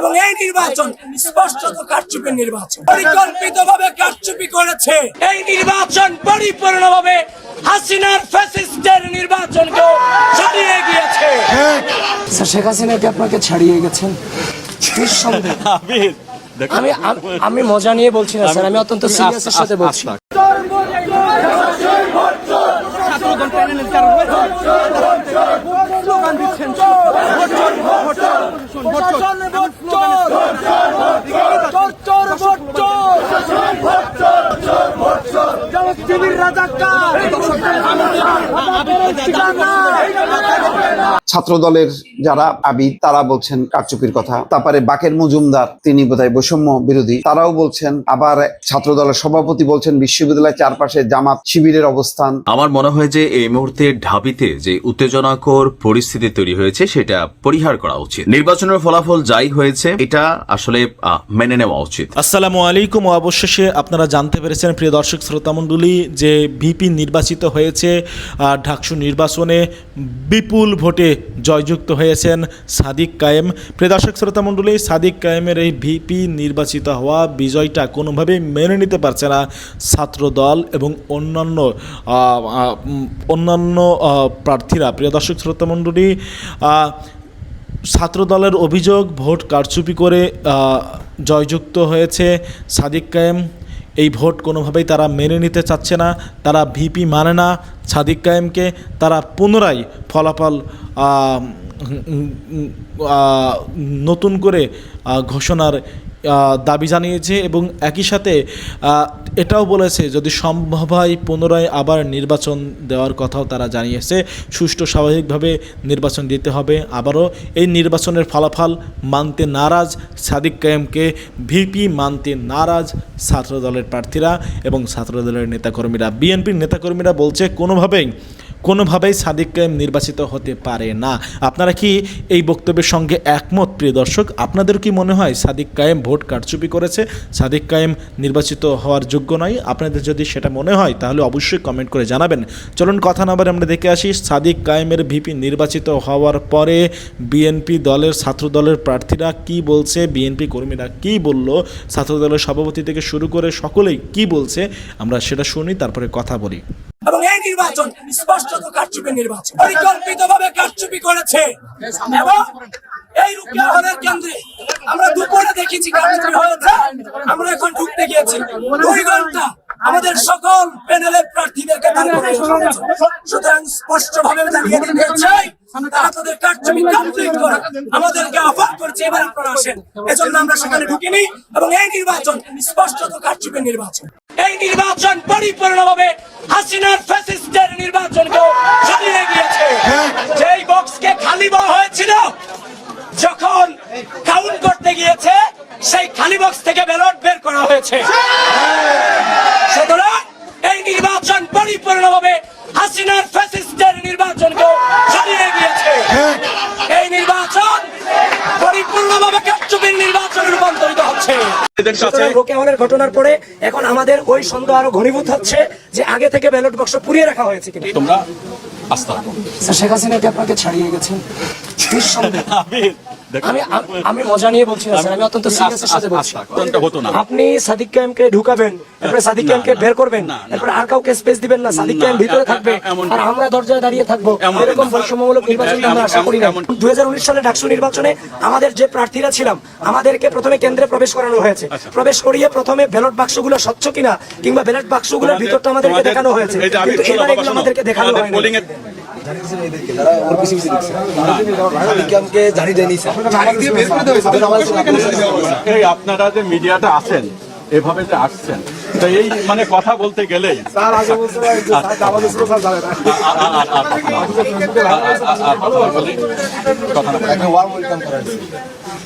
এবং এই নির্বাচন স্পষ্টত কারচুপির নির্বাচন। পরিকল্পিতভাবে কারচুপি করেছে। এই নির্বাচন পরিপূর্ণভাবে হাসিনার ফ্যাসিস্টের নির্বাচনকেও ছাড়িয়ে গিয়েছে। স্যার শেখ হাসিনা কি আপনাকে ছাড়িয়ে গেছেন? আমি আমি- আমি মজা নিয়ে বলছি না স্যার আমি অত্যন্ত সিরিয়াসের সাথে বলছি। স্লোগান দিচ্ছেন প্রশাসন ছাত্র দলের যারা আবিদ তারা বলছেন কারচুপির কথা। তারপরে বাকের মজুমদার তিনি বোধহয় বৈষম্য বিরোধী। তারাও বলছেন আবার ছাত্র দলের সভাপতি বলছেন বিশ্ববিদ্যালয়ের চারপাশে জামাত শিবিরের অবস্থান। আমার মনে হয় যে এই মুহূর্তে ঢাবিতে যে উত্তেজনাকর পরিস্থিতি তৈরি হয়েছে সেটা পরিহার করা উচিত। নির্বাচনের ফলাফল যাই হয়েছে এটা আসলে আহ, মেনে নেওয়া উচিত। আসসালামু আলাইকুম। অবশেষে আপনারা জানতে পেরেছেন প্রিয় দর্শক শ্রোতামণ্ডলী যে ভিপি নির্বাচিত হয়েছে ঢাকসু নির্বাচনে বিপুল ভোটে জয়যুক্ত হয়েছেন সাদিক কায়েম। প্রিয় দর্শক শ্রোতামণ্ডলী সাদিক কায়েমের এই ভিপি নির্বাচিত হওয়া বিজয়টা কোনোভাবেই মেনে নিতে পারছে না ছাত্র দল এবং অন্যান্য অন্যান্য প্রার্থীরা। প্রিয় দর্শক শ্রোতামণ্ডলী ছাত্রদলের অভিযোগ, ভোট কারচুপি করে জয়যুক্ত হয়েছে সাদিক কায়েম। এই ভোট কোনোভাবেই তারা মেনে নিতে চাচ্ছে না, তারা ভিপি মানে না, সাদিক কায়েমকে তারা পুনরায় ফলাফল নতুন করে ঘোষণার দাবি জানিয়েছে এবং একই সাথে এটাও বলেছে যদি সম্ভব হয় পুনরায় আবার নির্বাচন দেওয়ার কথাও তারা জানিয়েছে, সুষ্ঠু স্বাভাবিকভাবে নির্বাচন দিতে হবে। আবারও এই নির্বাচনের ফলাফল মানতে নারাজ সাদিক কায়েমকে, ভিপি মানতে নারাজ ছাত্রদলের প্রার্থীরা এবং ছাত্রদলের নেতাকর্মীরা। বিএনপির নেতাকর্মীরা বলছে, কোনোভাবেই কোনোভাবেই সাদিক কায়েম নির্বাচিত হতে পারে না। আপনারা কি এই বক্তব্যের সঙ্গে একমত, প্রিয় দর্শক? আপনাদের কি মনে হয় সাদিক কায়েম ভোট কারচুপি করেছে? সাদিক কায়েম নির্বাচিত হওয়ার যোগ্য নয়? আপনাদের যদি সেটা মনে হয়, তাহলে অবশ্যই কমেন্ট করে জানাবেন। চলুন, কথা না আমরা দেখে আসি। সাদিক কায়েমের ভিপি নির্বাচিত হওয়ার পরে বিএনপি দলের ছাত্র দলের প্রার্থীরা কি বলছে? বিএনপি কর্মীরা কি বলল? ছাত্র দলের সভাপতি থেকে শুরু করে সকলেই কি বলছে? আমরা সেটা শুনি, তারপরে কথা বলি। এবং এই নির্বাচন স্পষ্টত কারচুপির নির্বাচন। পরিকল্পিতভাবে কারচুপি করেছে। এবং এই কেন্দ্রে আমরা দুপুরে দেখেছি কারচুপি হয়েছে। আমরা এখন ঢুকতে গিয়েছি। দুই ঘণ্টা আমাদের সকল প্যানেলের প্রার্থীদেরকে। সুতরাং স্পষ্ট ভাবে তারা তাদের কারচুপি কমপ্লিট করে আমাদেরকে অফার করছে, এবার আপনারা আসেন। এজন্য আমরা সেখানে ঢুকিনি এবং এই নির্বাচন স্পষ্টত কারচুপির নির্বাচন। এই নির্বাচন পরিপূর্ণভাবে হাসিনার ফ্যাসিস্টের নির্বাচনকেও ছাড়িয়ে গিয়েছে। যেই বক্সকে খালি বলা হয়েছিল যখন কাউন্ট করতে গিয়েছে সেই খালি বক্স থেকে ব্যালট বের করা হয়েছে। সুতরাং এই নির্বাচন পরিপূর্ণভাবে হাসিনার ফ্যাসিস্টের নির্বাচনকেও ছাড়িয়ে গিয়েছে। এই নির্বাচন পরিপূর্ণভাবে কারচুপির নির্বাচনে রূপান্তরিত হচ্ছে। ঘটনার পরে এখন আমাদের ওই সন্দেহ আরও ঘনীভূত হচ্ছে। যে আগে থেকে ব্যালট বক্স পুড়িয়ে রাখা হয়েছে কিনা। তোমরা আস্থা শেখ হাসিনা কি আপনাকে ছাড়িয়ে গেছেন? আমি আমি- আমি মজা নিয়ে বলছি না স্যার আমি অত্যন্ত সিরিয়াসের সাথে বলছি। কোনটা হতো না। আপনি সাদিক কায়েমকে ঢুকাবেন তারপরে সাদিক কায়েমকে বের করবেন তারপরে আর কাউকে স্পেস দিবেন না সাদিক কায়েম ভিতরে থাকবে আর আমরা দরজায় দাঁড়িয়ে থাকব। এরকম বৈষম্যমূলক নির্বাচন আমরা আশা করি না। দুই সালে ডাকসু নির্বাচনে আমাদের যে প্রার্থীরা ছিলাম আমাদেরকে প্রথমে কেন্দ্রে প্রবেশ করানো হয়েছে। আচ্ছা। প্রবেশ করিয়ে প্রথমে ব্যালট বাক্সগুলো স্বচ্ছ কিনা কিংবা ব্যালট বাক্সগুলোর ভিতরটা আমাদেরকে দেখানো হয়েছে। কিন্তু এবার এগুলো আমাদেরকে দেখানো হয়নি। আপনারা যে মিডিয়াটা আছেন এভাবে যে আসছেন তো এই মানে কথা বলতে গেলেই।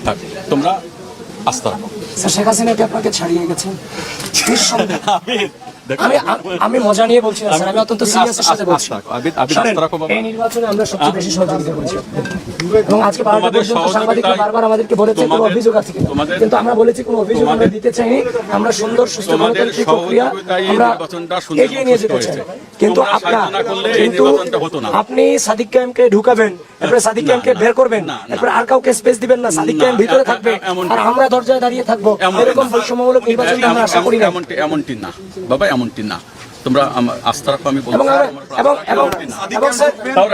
থাক, তোমরা আস্থা শেখ হাসিনা কি আপনাকে ছাড়িয়ে গেছেন আমি মজা নিয়ে বলছি না স্যার। আমি অত্যন্ত সিরিয়াসের সাথে বলছি। আবিদ আবিদ শোনেন, আস্থা রাখো বাবা। এই নির্বাচনে আমরা সবচেয়ে বেশি সহযোগিতা করেছি। এবং আজকে বারোটা পর্যন্ত সাংবাদিকরা বারবার আমাদেরকে বলেছে কোনো অভিযোগ আছে কিনা। কিন্তু আমরা বলেছি কোনো অভিযোগ আমরা দিতে চাইনি। আমরা সুন্দর সুস্থ গণতান্ত্রিক প্রক্রিয়া আমরা এগিয়ে নিয়ে যেতে চাই। কিন্তু আপনার সাহায্য না করলে এই কিন্তু নির্বাচনটা হতো না। আপনি সাদিক ক্যাম্পকে ঢুকাবেন এরপরে সাদিক ক্যাম্পকে বের করবেন। এরপরে আর কাউকে স্পেস দিবেন না সাদিক না, ক্যাম্প ভিতরে থাকবে আর আমরা দরজায় দাঁড়িয়ে থাকব। এরকম বৈষম্যমূলক নির্বাচন আমরা আশা করি না। এমনটি না। বাবা এমনটি না। তোমরা আমার আস্থা রাখো আমি বলব। এবং স্যার তাও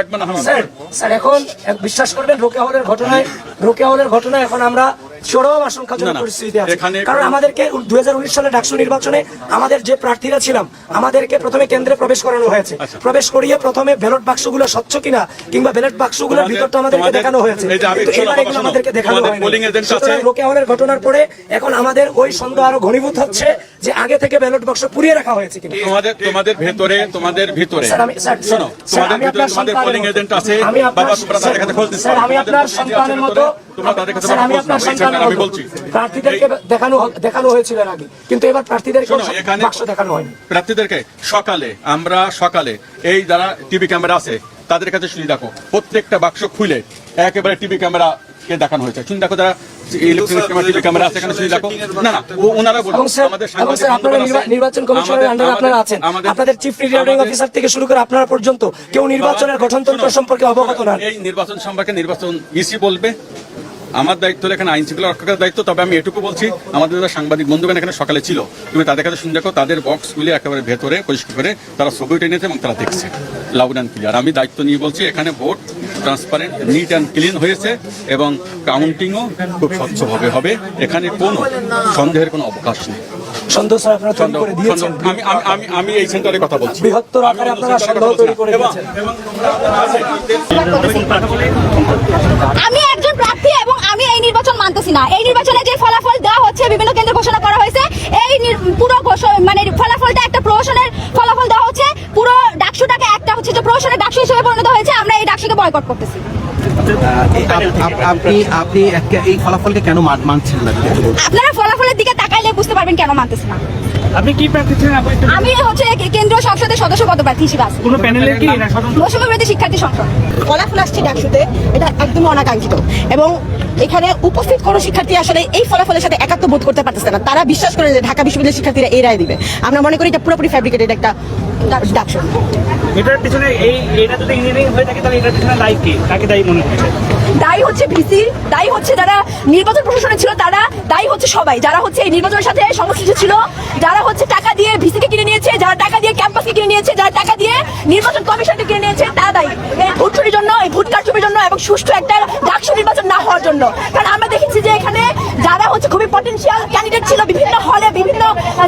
এখন বিশ্বাস করবেন রোকে হলের ঘটনায় রোকে হলের ঘটনায় এখন আমরা চরম আশঙ্কাজনক না, পরিস্থিতিতে কারণ আমাদেরকে দুই সালে ডাকসু নির্বাচনে আমাদের যে প্রার্থীরা ছিলাম আমাদেরকে প্রথমে কেন্দ্রে প্রবেশ করানো হয়েছে। আচ্ছা। প্রবেশ করিয়ে প্রথমে ব্যালট বাক্সগুলো স্বচ্ছ কিনা কিংবা ব্যালট বাক্সগুলোর ভিতরটা আমাদেরকে দেখানো হয়েছে। আমাদেরকে দেখানো হয়নি। আছে। হলের ঘটনার পরে এখন আমাদের ওই সন্দেহ আরও ঘনীভূত হচ্ছে যে আগে থেকে ব্যালট বাক্স পুড়িয়ে রাখা হয়েছে কিনা। তোমাদের তোমাদের ভেতরে তোমাদের ভিতরে। স্যার, আমি- স্যার, শোনো তোমাদের ভিতরে তোমাদের পোলিং এজেন্ট আছে। বাবা তোমরা কাছে খোঁজ আমি আপনার সন্তানের মতো তোমরা তাদের কাছে আমি আপনার নাও, এই সন্তানের ব্যাপারে আমি বলছি। প্রার্থীদেরকে দেখানো দেখানো হয়েছিল আগে কিন্তু এবার প্রার্থীদের এখানে দেখানো হয়নি। প্রার্থীদেরকে সকালে আমরা সকালে এই যারা টিভি ক্যামেরা আছে তাদের কাছে শুনি দেখো প্রত্যেকটা বাক্স খুলে একেবারে টিভি ক্যামেরা কে দেখানো হয়েছে। শুনি দেখো যারা ইলেকট্রনিক ক্যামেরা টিভি ক্যামেরা আছে এখানে শুনি দেখো। না না ও ওনারা বলুন আমাদের স্যার আপনারা আছে। নির্বাচন কমিশনের আন্ডারে আপনারা আছেন। আপনাদের চিফ রিটার্নিং অফিসার থেকে শুরু করে আপনারা পর্যন্ত কেউ নির্বাচনের গঠনতন্ত্র সম্পর্কে অবগত নন। এই নির্বাচন সম্পর্কে নির্বাচন ইসি বলবে আমার দায়িত্ব হলো এখানে আইন শৃঙ্খলা রক্ষকের দায়িত্ব তবে আমি এটুকু বলছি আমাদের যারা সাংবাদিক বন্ধুগণ এখানে সকালে ছিল তুমি তাদের কাছে শুনে দেখো তাদের বক্সগুলি একেবারে ভেতরে পরিষ্কার করে তারা ছবি টেনেছে এবং তারা দেখছে। লাউড অ্যান্ড ক্লিয়ার আমি দায়িত্ব নিয়ে বলছি এখানে vote transparent neat and clean হয়েছে এবং কাউন্টিংও খুব স্বচ্ছভাবে হবে। এখানে কোনো সন্দেহের কোনো অবকাশ নেই। আমি আমি আমি আমি এই সেন্টারে কথা বলছি। বৃহত্তর আকারে আপনারা সন্দেহ তৈরি করে না। এবং দিয়েছেন। এবং আমি একজন প্রার্থী মানতেছি না। এই নির্বাচনে যে ফলাফল দেওয়া হচ্ছে বিভিন্ন কেন্দ্রে ঘোষণা করা হয়েছে এই পুরো মানে ফলাফলটা একটা প্রহসনের ফলাফল দেওয়া হচ্ছে। পুরো ডাকসুটাকে একটা হচ্ছে যে প্রহসনের ডাকসু হিসেবে পরিণত হয়েছে। আমরা এই ডাকসুকে বয়কট করতেছি। আপ- আপ- আপনি আপনি এই ফলাফলকে কেন মানছেন না? যদি একটু বলতেন? আপনারা ফলাফলের দিকে তাকাইলে বুঝতে পারবেন কেন মানতেছি না। আপনি কি প্রার্থী ছিলেন? আমি হচ্ছে কেন্দ্রীয় সংসদের সদস্য পদপ্রার্থী হিসেবে আছি কোনো প্যানেলের কি? না স্বতন্ত্র শিক্ষার্থী সংসদ। ফলাফল আসছে ডাকসুতে এটা একদমই অনাকাঙ্ক্ষিত। এবং এখানে উপস্থিত কোনো শিক্ষার্থী আসলে এই ফলাফলের সাথে একাত্ম বোধ করতে পারতেছে না। তারা বিশ্বাস করে যে ঢাকা বিশ্ববিদ্যালয়ের শিক্ষার্থীরা এই রায় দিবে। আমরা মনে করি এটা পুরোপুরি ফ্যাব্রিকেটেড একটা ডাকসু। এটার পিছনে এই এটা যদি ইঞ্জিনিয়ারিং হয়ে থাকে তাহলে এটার পিছনে দায়ী কে? কাকে দায়ী মনে করছে দায়ী হচ্ছে ভিসি দায়ী হচ্ছে যারা নির্বাচন প্রশাসনে ছিল তারা দায়ী হচ্ছে সবাই। যারা হচ্ছে এই নির্বাচনের সাথে সংশ্লিষ্ট ছিল যারা হচ্ছে টাকা দিয়ে ভিসিকে কিনে নিয়েছে যারা টাকা দিয়ে ক্যাম্পাসকে কিনে নিয়েছে যারা টাকা দিয়ে নির্বাচন কমিশনকে কিনে নিয়েছে তারা দায়ী। ভোট চুরির জন্য এই ভোট কারচুপির জন্য এবং সুষ্ঠু একটা ডাকসু নির্বাচন না হওয়ার জন্য। কারণ আমরা দেখেছি যে এখানে যারা হচ্ছে খুবই পটেনশিয়াল ক্যান্ডিডেট ছিল, বিভিন্ন হলে বিভিন্ন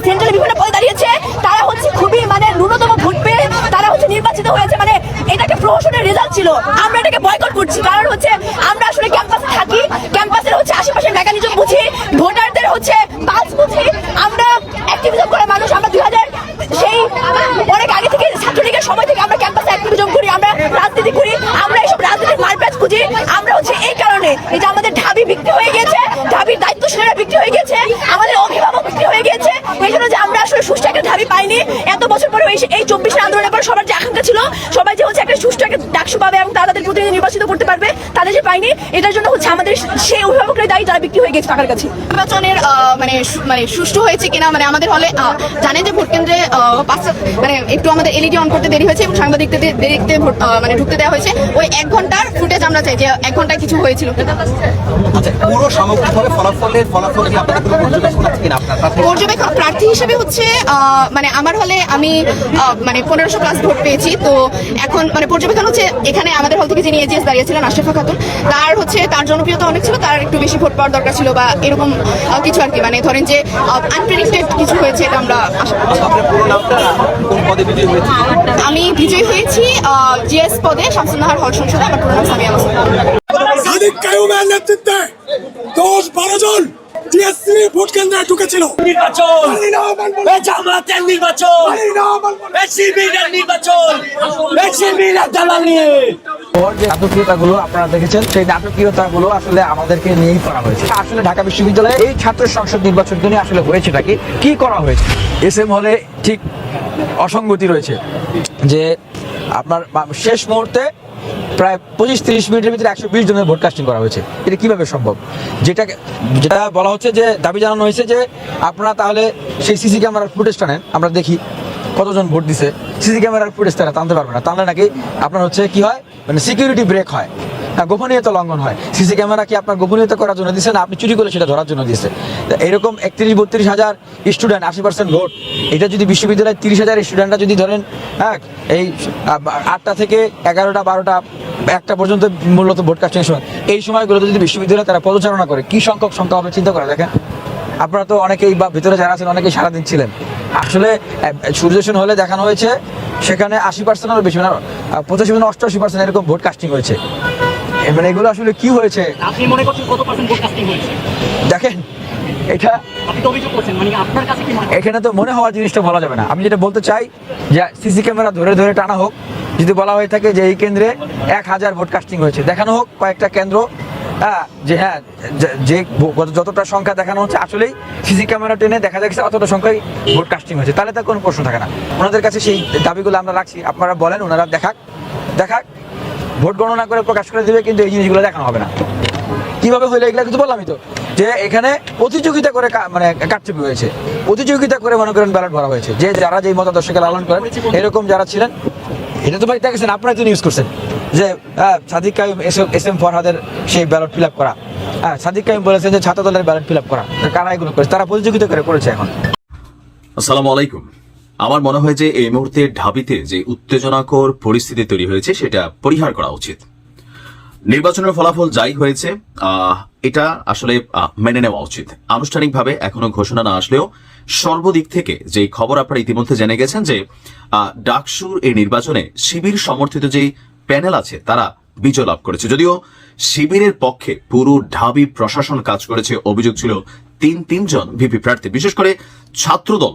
সেন্টারে বিভিন্ন পদে দাঁড়িয়েছে, তারা হচ্ছে খুবই মানে ন্যূনতম ভোট পেয়ে তারা হচ্ছে নির্বাচিত হয়েছে। মানে এটাকে প্রহসনের রেজাল্ট ছিল। আমরা এটাকে বয়কট করছি। কারণ হচ্ছে আমরা আসলে ক্যাম্পাসে থাকি ক্যাম্পাসের হচ্ছে আশেপাশের মেকানিজম বুঝি, ভোটারদের হচ্ছে পালস বুঝি। আমরা অ্যাক্টিভিজম করে মানুষ আমরা দুই হাজার সেই অনেক আগে থেকে ছাত্রলীগের সময় থেকে আমরা ক্যাম্পাসে অ্যাক্টিভিজম করি আমরা রাজনীতি করি আমরা এইসব রাজনীতির মারপ্যাচ খুঁজি আমরা হচ্ছে এই কারণে এই যে আমাদের ঢাবি বিক্রি হয়ে গিয়েছে ঢাবির দায়িত্বশীলরা বিক্রি হয়ে গিয়েছে আমাদের অভিভাবক বিক্রি হয়ে গিয়েছে এই জন্য যে আমরা আসলে সুষ্ঠু একটা ঢাবি পাইনি এত বছর পরে এই এই চব্বিশের আন্দোলনের পর সবার যে আকাঙ্ক্ষা ছিল সবাই যে হচ্ছে একটা সুষ্ঠু একটা ডাকসু পাবে এবং তারা তাদের প্রতিনিধি নির্বাচিত করতে পারবে তাদের যে পাইনি এটার জন্য হচ্ছে আমাদের সেই যারা বিক্রি হয়ে গেছে টাকার কাছে। নির্বাচনের মানে মানে সুষ্ঠু হয়েছে কিনা মানে আমাদের হলে জানেন যে ভোট কেন্দ্রে মানে একটু আমাদের এলইডি অন করতে দেরি হয়েছে এবং সাংবাদিকদের দেরিতে ভোট মানে ঢুকতে দেওয়া হয়েছে। ওই এক ঘণ্টার ফুটেজ আমরা চাই যে এক ঘন্টায় কিছু হয়েছিল। আচ্ছা পুরো সামগ্রিকভাবে ফলাফলের ফলাফল কি আপনাদের কোনো পর্যবেক্ষণ প্রার্থী হিসেবে হচ্ছে আহ, মানে আমার হলে আমি আহ, মানে পনেরোশো প্লাস ভোট পেয়েছি। তো এখন মানে পর্যবেক্ষণ হচ্ছে এখানে আমাদের হল থেকে যিনি এজিএস দাঁড়িয়েছিলেন আশরাফা খাতুন তার হচ্ছে তার জনপ্রিয়তা অনেক ছিল তার একটু বেশি ভোট পাওয়ার দরকার ছিল বা এরকম কিছু আর কি। মানে ধরেন যে আনপ্রেডিক্টেড কিছু হয়েছে এটা আমরা আশা করছি। আপনার পুরো নামটা কোন পদে বিজয়ী হয়েছে? আমি বিজয়ী হয়েছি জিএস পদে শামসুন্নাহার হল সংসদে আমার পুরো নাম সামিয়া মাসুদ সাদিক কায়ুমের নেতৃত্বে দশ বারো জন টিএসসি ভোট কেন্দ্রে ঢুকেছিল। নির্বাচন। এই জামাতের নির্বাচন। এই শিবিরের নির্বাচন। এই শিবিরের দালালি যে নাটকীয়তাগুলো আপনারা দেখেছেন সেই নাটকীয়তাগুলো আসলে আমাদেরকে নিয়েই করা হয়েছে। আসলে ঢাকা বিশ্ববিদ্যালয়ে এই ছাত্র সংসদ নির্বাচনকে নিয়ে আসলে হয়েছেটা কি? কি করা হয়েছে? এস এম হলে ঠিক অসঙ্গতি রয়েছে যে আপনার শেষ মুহূর্তে প্রায় পঁচিশ তিরিশ মিনিটের ভিতরে একশো বিশ জনের ভোট কাস্টিং করা হয়েছে। এটা কীভাবে সম্ভব? যেটা যেটা বলা হচ্ছে যে, দাবি জানানো হয়েছে যে, আপনারা তাহলে সেই সিসি ক্যামেরার ফুটেজটা নেন, আমরা দেখি কতজন ভোট দিছে। সিসি ক্যামেরার ফুটেজ তারা টানতে পারবে না। টানলে নাকি আপনার হচ্ছে কি হয়? মানে সিকিউরিটি ব্রেক হয়। গোপনীয়তা লঙ্ঘন হয়। সিসি ক্যামেরা কি আপনার গোপনীয়তা করার জন্য দিচ্ছে না আপনি চুরি করে সেটা ধরার জন্য দিচ্ছে এরকম একত্রিশ বত্রিশ হাজার স্টুডেন্ট আশি পার্সেন্ট ভোট এটা যদি বিশ্ববিদ্যালয়ের তিরিশ হাজার স্টুডেন্টরা যদি ধরেন হ্যাঁ এই আটটা থেকে এগারোটা বারোটা একটা পর্যন্ত মূলত ভোট কাস্টিং সময়। এই সময়গুলোতে যদি বিশ্ববিদ্যালয় তারা পদচারণা করে কি সংখ্যক সংখ্যা হবে চিন্তা করে দেখেন। আপনারা তো অনেকেই বা ভিতরে যারা আছেন অনেকেই সারাদিন ছিলেন। আসলে সূর্যসেন হলে দেখানো হয়েছে সেখানে আশি পার্সেন্টের বেশি মানে পঁচাশি পার্সেন্ট অষ্টআশি পার্সেন্ট এরকম ভোট কাস্টিং হয়েছে। মানে এগুলো আসলে কি হয়েছে? আপনি মনে করছেন কত পার্সেন্ট ভোট কাস্টিং হয়েছে? দেখেন এটা মানে? এখানে তো মনে হওয়ার জিনিসটা বলা যাবে না। আমি যেটা বলতে চাই যে সিসি ক্যামেরা ধরে ধরে টানা হোক যদি বলা হয়ে থাকে যে এই কেন্দ্রে এক হাজার ভোট কাস্টিং হয়েছে দেখানো হোক কয়েকটা কেন্দ্র হ্যাঁ যে হ্যাঁ যে- যে যতটা সংখ্যা দেখানো হচ্ছে আসলেই সিসি ক্যামেরা টেনে দেখা যাচ্ছে অতটা সংখ্যায় ভোট কাস্টিং হয়েছে। তাহলে তার কোনো প্রশ্ন থাকে না। ওনাদের কাছে সেই দাবিগুলো আমরা রাখছি। আপনারা বলেন ওনারা দেখাক দেখাক ভোট গণনা করে প্রকাশ করে দেবে কিন্তু এই জিনিসগুলো দেখানো হবে না। কীভাবে হইল এগুলা কিন্তু বললামই তো। যে এখানে প্রতিযোগিতা করে মানে কারচুপি হয়েছে। প্রতিযোগিতা করে মনে করেন ব্যালট ভরা হয়েছে। যে যারা যেই মতাদর্শকে লালন করেন এরকম যারা ছিলেন এটা তো ভাই দেখেছেন আপনারা তো নিউজ করছেন। যে হ্যাঁ, সাদিক কাইম এস এম ফরহাদের সেই ব্যালট ফিল আপ করা। হ্যাঁ সাদিক কাইম বলেছেন যে ছাত্র দলের ব্যালট ফিল আপ করা কারা এগুলো করেছে? তারা প্রতিযোগিতা করে করেছে এখন। আসসালামু আলাইকুম। আমার মনে হয় যে এই মুহূর্তে ঢাবিতে যে উত্তেজনাকর পরিস্থিতি তৈরি হয়েছে সেটা পরিহার করা উচিত। নির্বাচনের ফলাফল যাই হয়েছে এটা আসলে মেনে নেওয়া উচিত। আনুষ্ঠানিকভাবে এখনও ঘোষণা না আসলেও সর্বদিক থেকে যে খবর আপনারা ইতিমধ্যে জেনে গেছেন যে ডাকসুর এই নির্বাচনে শিবির সমর্থিত যে প্যানেল আছে, তারা বিজয় লাভ করেছে। যদিও শিবিরের পক্ষে পুরো ঢাবি প্রশাসন কাজ করেছে, অভিযোগ ছিল তিন তিনজন ভিপি প্রার্থী। বিশেষ করে ছাত্রদল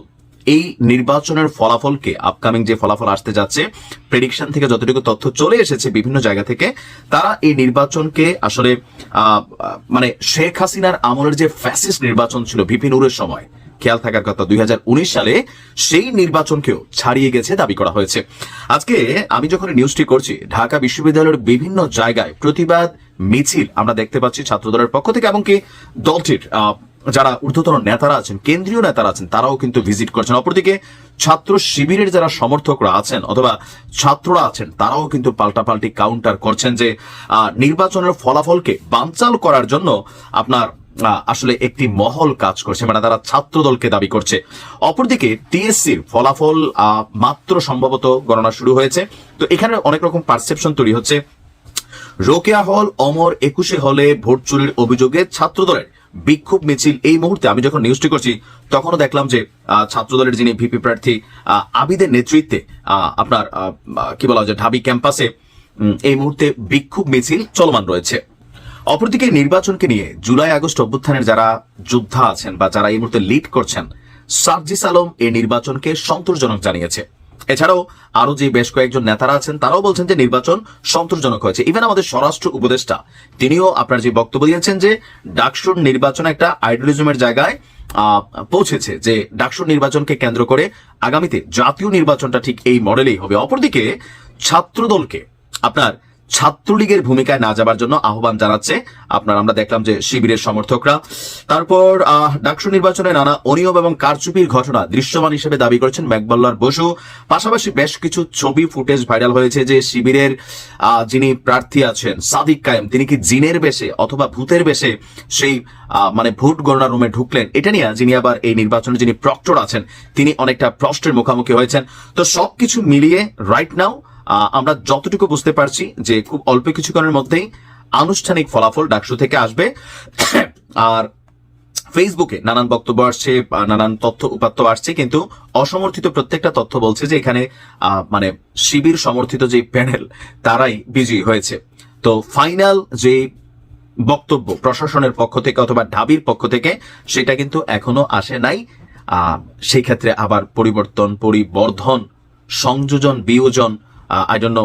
এই নির্বাচনের ফলাফলকে আপকামিং যে ফলাফল আসতে যাচ্ছে প্রেডিকশন থেকে যতটুকু তথ্য চলে এসেছে বিভিন্ন জায়গা থেকে, তারা এই নির্বাচনকে আসলে মানে শেখ হাসিনার আমলের যে ফ্যাসিস্ট নির্বাচন ছিল ভিপি নুরের সময়, খেয়াল থাকার কথা দুই হাজার উনিশ সালে, সেই নির্বাচনকেও ছাড়িয়ে গেছে দাবি করা হয়েছে। আজকে আমি যখন নিউজটি করছি, ঢাকা বিশ্ববিদ্যালয়ের বিভিন্ন জায়গায় প্রতিবাদ মিছিল আমরা দেখতে পাচ্ছি ছাত্রদলের পক্ষ থেকে এমনকি দলটির যারা ঊর্ধ্বতন নেতারা আছেন, কেন্দ্রীয় নেতারা আছেন, তারাও কিন্তু ভিজিট করছেন। অপরদিকে ছাত্র শিবিরের যারা সমর্থকরা আছেন অথবা ছাত্ররা আছেন, তারাও কিন্তু পাল্টাপাল্টি কাউন্টার করছেন যে নির্বাচনের ফলাফলকে বানচাল করার জন্য আপনার আসলে একটি মহল কাজ করছে মানে তারা ছাত্র দলকে দাবি করছে। অপরদিকে টিএসসির ফলাফল মাত্র সম্ভবত গণনা শুরু হয়েছে। তো এখানে অনেক রকম পারসেপশন তৈরি হচ্ছে। রোকেয়া হল, অমর একুশে হলে ভোট চুরির অভিযোগে ছাত্রদলের বিক্ষোভ মিছিল এই মুহূর্তে আমি যখন নিউজটি করছি, তখনও দেখলাম যে ছাত্রদলের যিনি ভিপি প্রার্থী আবিদের নেতৃত্বে আপনার কি বলা হয় ঢাবি ক্যাম্পাসে এই মুহূর্তে বিক্ষোভ মিছিল চলমান রয়েছে। অপরদিকে নির্বাচনকে নিয়ে জুলাই আগস্ট অভ্যুত্থানের যারা যোদ্ধা আছেন বা যারা এই মুহূর্তে লিড করছেন, সার্জিস আলম এই নির্বাচনকে সন্তোষজনক জানিয়েছে। এছাড়াও আরও যে বেশ কয়েকজন নেতারা আছেন, তারাও বলছেন যে নির্বাচন সন্তোষজনক হয়েছে। ইভেন আমাদের স্বরাষ্ট্র উপদেষ্টা, তিনিও আপনার যে বক্তব্য দিয়েছেন যে ডাকসুর নির্বাচন একটা আইডিয়ালিজমের জায়গায় পৌঁছেছে যে ডাকসুর নির্বাচনকে কেন্দ্র করে আগামীতে জাতীয় নির্বাচনটা ঠিক এই মডেলেই হবে। অপরদিকে ছাত্রদলকে আপনার ছাত্রলীগের ভূমিকায় না যাবার জন্য আহ্বান জানাচ্ছে। আপনার আমরা দেখলাম যে শিবিরের সমর্থকরা। তারপর ডাকসু নির্বাচনে নানা অনিয়ম এবং কারচুপির ঘটনা দৃশ্যমান হিসেবে দাবি করেছেন ম্যাকবাল্লার বসু। পাশাপাশি বেশ কিছু ছবি, ফুটেজ ভাইরাল হয়েছে যে শিবিরের যিনি প্রার্থী আছেন, সাদিক কায়েম, তিনি কি জিনের বেশে অথবা ভূতের বেশে সেই মানে ভোট গণনা রুমে ঢুকলেন? এটা নিয়ে যিনি আবার এই নির্বাচনে যিনি প্রক্টর আছেন, তিনি অনেকটা প্রশ্নের মুখোমুখি হয়েছেন। তো সবকিছু মিলিয়ে রাইট নাও আমরা যতটুকু বুঝতে পারছি যে খুব অল্প কিছুক্ষণের মধ্যেই আনুষ্ঠানিক ফলাফল ডাকসু থেকে আসবে। আর ফেসবুকে নানান বক্তব্য আসছে নানান তথ্য উপাত্ত আসছে, কিন্তু অসমর্থিত প্রত্যেকটা তথ্য বলছে যে এখানে মানে শিবির সমর্থিত যে প্যানেল, তারাই বিজয়ী হয়েছে। তো ফাইনাল যে বক্তব্য প্রশাসনের পক্ষ থেকে অথবা ঢাবির পক্ষ থেকে, সেটা কিন্তু এখনও আসে নাই। সেই ক্ষেত্রে আবার পরিবর্তন, পরিবর্ধন, সংযোজন, বিয়োজন আই ডোন্ট নো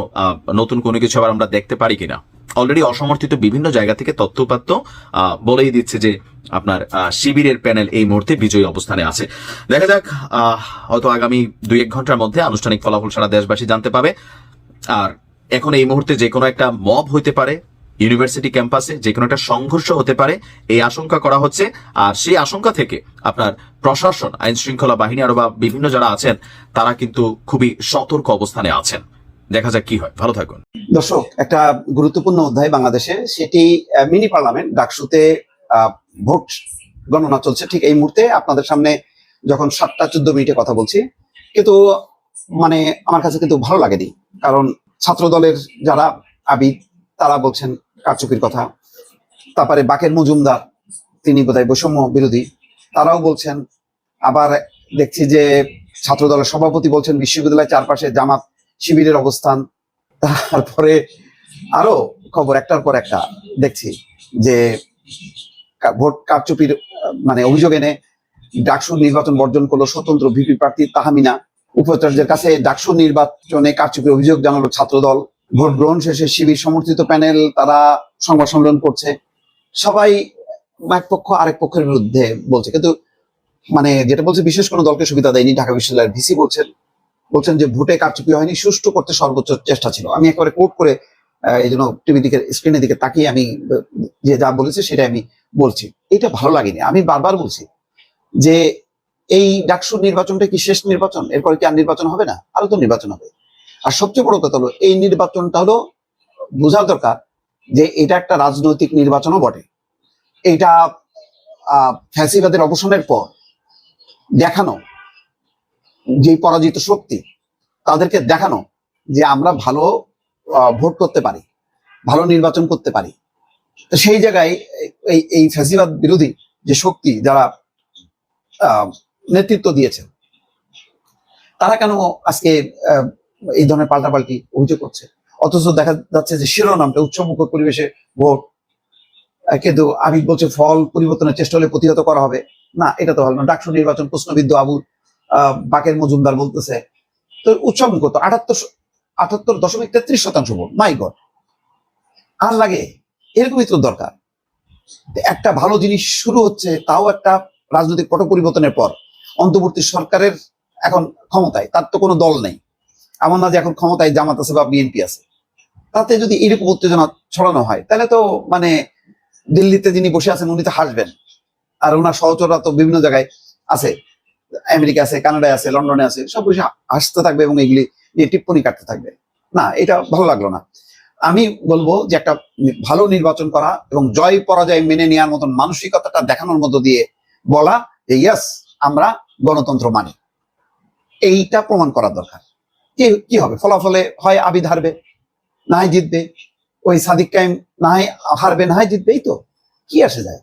নতুন কোনো কিছু আবার আমরা দেখতে পারি কিনা। অলরেডি অসমর্থিত বিভিন্ন জায়গা থেকে তথ্য উপাত্ত আহ, বলেই দিচ্ছে যে আপনার শিবিরের প্যানেল এই মুহূর্তে বিজয়ী অবস্থানে আছে। দেখা যাক হয়তো আগামী দুই এক ঘণ্টার মধ্যে আনুষ্ঠানিক ফলাফল সারা দেশবাসী জানতে পাবে। আর এখন এই মুহূর্তে যে কোনো একটা মব হইতে পারে ইউনিভার্সিটি ক্যাম্পাসে যে কোনো একটা সংঘর্ষ হতে পারে এই আশঙ্কা করা হচ্ছে। আর সেই আশঙ্কা থেকে আপনার প্রশাসন আইন শৃঙ্খলা বাহিনী আরও বা বিভিন্ন যারা আছেন তারা কিন্তু খুবই সতর্ক অবস্থানে আছেন। দেখা যাক কি হয়। ভালো থাকুন। দর্শক, একটা গুরুত্বপূর্ণ অধ্যায় বাংলাদেশে, সেটি মিনি পার্লামেন্ট, ডাকসুতে ভোট গণনা চলছে ঠিক এই মুহূর্তে। আপনাদের সামনে যখন সাতটা চোদ্দ মিনিটে কথা বলছি, কিন্তু মানে আমার কাছে কিন্তু ভালো লাগেনি। কারণ ছাত্র দলের যারা আবিদ, তারা বলছেন কারচুপির কথা। তারপরে বাকের মজুমদার, তিনি বোধহয় বৈষম্য বিরোধী, তারাও বলছেন, আবার দেখছি যে ছাত্র দলের সভাপতি বলছেন, বিশ্ববিদ্যালয়ের চারপাশে জামাত শিবিরের অবস্থান, তারপরে আরও খবর একটার পর একটা দেখছি যে ভোট কারচুপির মানে অভিযোগ এনে ডাকসু নির্বাচন বর্জন করল স্বতন্ত্র ভিপি প্রার্থী তাহামিনা। উপাচার্যের কাছে ডাকসু নির্বাচনে কারচুপির অভিযোগ জানালো ছাত্রদল। ভোট গ্রহণ শেষে শিবির সমর্থিত প্যানেল তারা সংবাদ সম্মেলন করছে। সবাই এক পক্ষ আরেক পক্ষের বিরুদ্ধে বলছে। কিন্তু মানে যেটা বলছে, বিশেষ কোনো দলকে সুবিধা দেয়নি। ঢাকা বিশ্ববিদ্যালয়ের ভিসি বলছেন বলছেন যে ভোটে কারচুপি হয়নি, সুষ্ঠু করতে সর্বোচ্চ চেষ্টা ছিল। আমি একবারে কোট করে এই জন্য টিভি দিকে স্ক্রিনের দিকে তাকিয়ে আমি যে যা বলেছে সেটা আমি বলছি। এটা ভালো লাগেনি। আমি বারবার বলছি যে এই ডাকসুর নির্বাচনটা কি শেষ নির্বাচন? এরপরে কি আর নির্বাচন হবে না? আরও তো নির্বাচন হবে। আর সবচেয়ে বড় কথা হলো, এই নির্বাচনটা হলো বোঝার দরকার যে এটা একটা রাজনৈতিক নির্বাচনও বটে। এটা ফ্যাসিবাদের অবসানের পর দেখানো যে পরাজিত শক্তি তাদেরকে দেখানো যে আমরা ভালো ভোট করতে পারি, ভালো নির্বাচন করতে পারি। তো সেই জায়গায় এই এই ফ্যাসিবাদ বিরোধী যে শক্তি যারা নেতৃত্ব দিয়েছেন, তারা কেন আজকে এই ধরনের পাল্টাপাল্টি অভিযোগ করছে? অথচ দেখা যাচ্ছে যে শিরোনামটা উৎসবমুখর পরিবেশে ভোট কিন্তু আবিদ বলছে ফল পরিবর্তনের চেষ্টা হলে প্রতিহত করা হবে। না, এটা তো ভালো না। ডাকসু নির্বাচন, প্রশ্নবিদ্ধ আবু বাকের মজুমদার বলতেছে, তো উৎসবমুখ তো আটাত্তর আটাত্তর দশমিক তেত্রিশ শতাংশ ভোট মাই গড আর লাগে? এরকমই তো দরকার। একটা ভালো জিনিস শুরু হচ্ছে, তাও একটা রাজনৈতিক পট পরিবর্তনের পর। অন্তর্বর্তী সরকারের এখন ক্ষমতায়, তার তো কোনো দল নেই। এমন না যে এখন ক্ষমতায় জামাত আছে বা বিএনপি আছে। তাতে যদি এরকম উত্তেজনা ছড়ানো হয়, তাহলে তো মানে দিল্লিতে যিনি বসে আছেন, উনি তো হাসবেন। আর ওনার সহচররা তো বিভিন্ন জায়গায় আছে। আমেরিকা আছে, কানাডায় আছে, লন্ডনে আছে, সব বসে হাসতে থাকবে এবং এগুলি নিয়ে টিপ্পনি কাটতে থাকবে। না, এটা ভালো লাগল না। আমি বলব যে একটা ভালো নির্বাচন করা এবং জয় পরাজয় মেনে নেওয়ার মতন মানসিকতাটা দেখানোর মধ্য দিয়ে বলা যে, ইয়াস, আমরা গণতন্ত্র মানি। এইটা প্রমাণ করা দরকার। কি কি হবে? ফলাফলে হয় আবিদ হারবে না হয় জিতবে। ওই সাদিক কাইম না হারবে না হয় জিতবে এই তো। কি আসে যায়?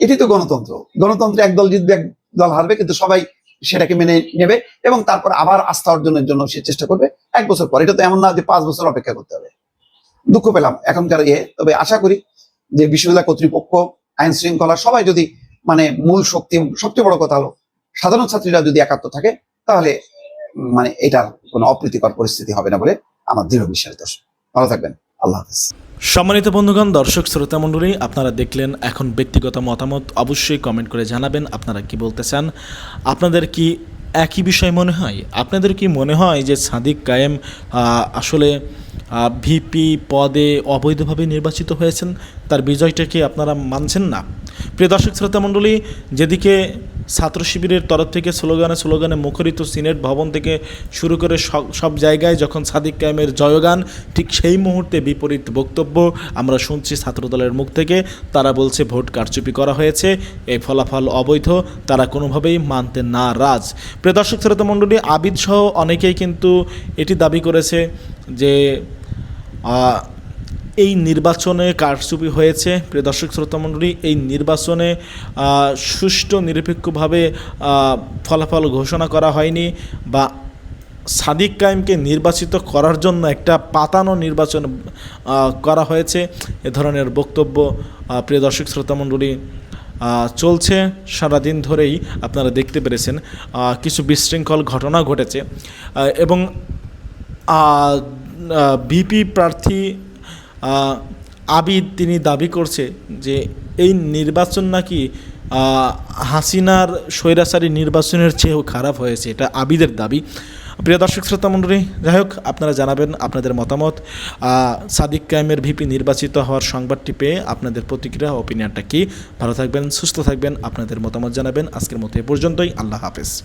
এটি তো গণতন্ত্র। গণতন্ত্রে একদল জিতবে দল হারবে, কিন্তু সবাই সেটাকে মেনে নেবে এবং তারপর আবার আস্থা অর্জনের জন্য সে চেষ্টা করবে এক বছর পর। এটা তো এমন না যে পাঁচ বছর অপেক্ষা করতে হবে। দুঃখ পেলাম এখনকার ইয়ে। তবে আশা করি যে বিশ্ববিদ্যালয় কর্তৃপক্ষ, আইন শৃঙ্খলা সবাই যদি মানে মূল শক্তি, সবচেয়ে বড় কথা হলো সাধারণ ছাত্রীরা যদি একাত্ম থাকে, তাহলে মানে এটার কোনো অপ্রীতিকর পরিস্থিতি হবে না বলে আমার দৃঢ় বিশ্বাস। দর্শক ভালো থাকবেন। আল্লাহ হাফেজ। সম্মানিত বন্ধুগণ, দর্শক, শ্রোতা মণ্ডলী, আপনারা দেখলেন এখন ব্যক্তিগত মতামত। অবশ্যই কমেন্ট করে জানাবেন, আপনারা কি বলতে চান আপনাদের কি একই বিষয় মনে হয়? আপনাদের কি মনে হয় যে সাদিক কায়েম আসলে ভিপি পদে অবৈধভাবে নির্বাচিত হয়েছেন, তার বিজয়টাকে আপনারা মানছেন না? প্রিয় দর্শক শ্রোতা মণ্ডলী, যেদিকে ছাত্র শিবিরের তরফ থেকে স্লোগানে স্লোগানে মুখরিত সিনেট ভবন থেকে শুরু করে সব জায়গায় যখন সাদিক কায়েমের জয়গান, ঠিক সেই মুহূর্তে বিপরীত বক্তব্য আমরা শুনছি ছাত্রদলের মুখ থেকে। তারা বলছে ভোট কারচুপি করা হয়েছে এই ফলাফল অবৈধ, তারা কোনোভাবেই মানতে না রাজ প্রিয় দর্শক শ্রোতা মণ্ডলী আবিদ সহ অনেকেই কিন্তু এটি দাবি করেছে যে এই নির্বাচনে কারচুপি হয়েছে। প্রিয় দর্শক শ্রোতা মণ্ডলী এই নির্বাচনে সুষ্ঠু নিরপেক্ষভাবে ফলাফল ঘোষণা করা হয়নি বা সাদিক কায়েমকে নির্বাচিত করার জন্য একটা পাতানো নির্বাচন করা হয়েছে। এ ধরনের বক্তব্য প্রিয় দর্শক শ্রোতা মণ্ডলী আহ, চলছে। সারাদিন ধরেই আপনারা দেখতে পেরেছেন কিছু বিশৃঙ্খল ঘটনা ঘটেছে। এবং ভিপি প্রার্থী আবিদ তিনি দাবি করছে যে এই নির্বাচন নাকি হাসিনার স্বৈরাচারী নির্বাচনের চেয়েও খারাপ হয়েছে, এটা আবিদের দাবি। প্রিয় দর্শক শ্রোতা মণ্ডলী, যাই হোক, আপনারা জানাবেন আপনাদের মতামত। সাদিক কায়েমের ভিপি নির্বাচিত হওয়ার সংবাদটি পেয়ে আপনাদের প্রতিক্রিয়া ওপিনিয়নটা কি? ভালো থাকবেন, সুস্থ থাকবেন, আপনাদের মতামত জানাবেন। আজকের মতো এ পর্যন্তই, আল্লাহ হাফেজ।